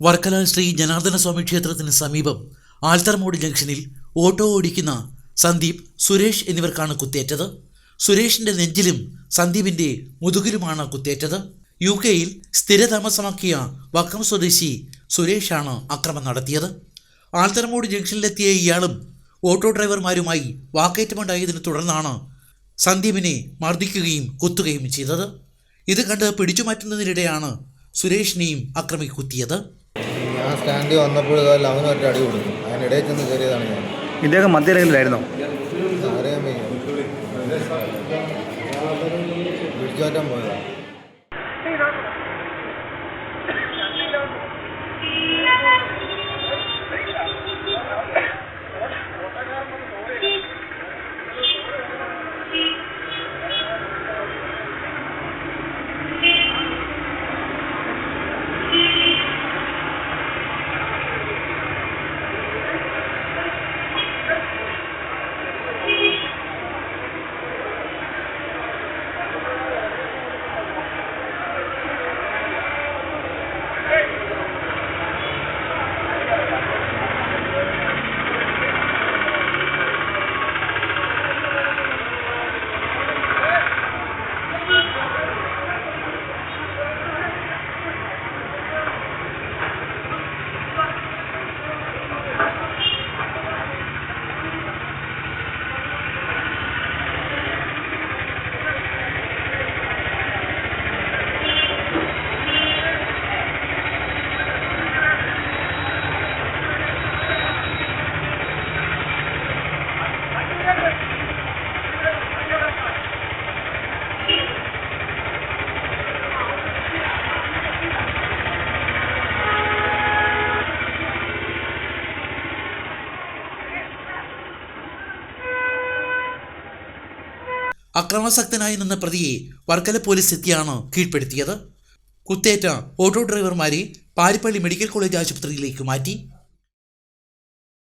വർക്കല ശ്രീ ജനാർദ്ദന സ്വാമി ക്ഷേത്രത്തിന് സമീപം ആൽത്തർമോഡ് ജംഗ്ഷനിൽ ഓട്ടോ ഓടിക്കുന്ന സന്ദീപ് സുരേഷ് എന്നിവർക്കാണ് കുത്തേറ്റത്. സുരേഷിന്റെ നെഞ്ചിലും സന്ദീപിന്റെ മുതുകിലുമാണ് കുത്തേറ്റത്. യു കെയിൽ സ്ഥിരതാമസമാക്കിയ വക്കം സ്വദേശി സുരേഷാണ് ആക്രമണം നടത്തിയത്. ആൽത്തർമോഡ് ജംഗ്ഷനിലെത്തിയ ഇയാളും ഓട്ടോ ഡ്രൈവർമാരുമായി വാക്കേറ്റമുണ്ടായതിനെ തുടർന്നാണ് സന്ദീപിനെ മർദ്ദിക്കുകയും കുത്തുകയും ചെയ്തത്. ഇത് കണ്ട് പിടിച്ചുമാറ്റുന്നതിനിടെയാണ് സുരേഷിനെയും അക്രമി കുത്തിയത് ഞാൻ സ്റ്റാൻഡിൽ വന്നപ്പോൾ ഇതല്ല അവനും ഒറ്റ അടി കൊടുത്തു. അതിനിടയിൽ ചെന്ന് കയറിയതാണ് ഞാൻ. ഇദ്ദേഹം മദ്യരംഗത്തിലായിരുന്നോ അറിയാൻ വയ്യ പിടിച്ചു മാറ്റാൻ അക്രമാസക്തനായി നിന്ന പ്രതിയെ വർക്കല പോലീസ് എത്തിയാണ് കീഴ്പ്പെടുത്തിയത്. കുത്തേറ്റ ഓട്ടോ ഡ്രൈവർമാരെ പാരിപ്പള്ളി മെഡിക്കൽ കോളേജ് ആശുപത്രിയിലേക്ക് മാറ്റി.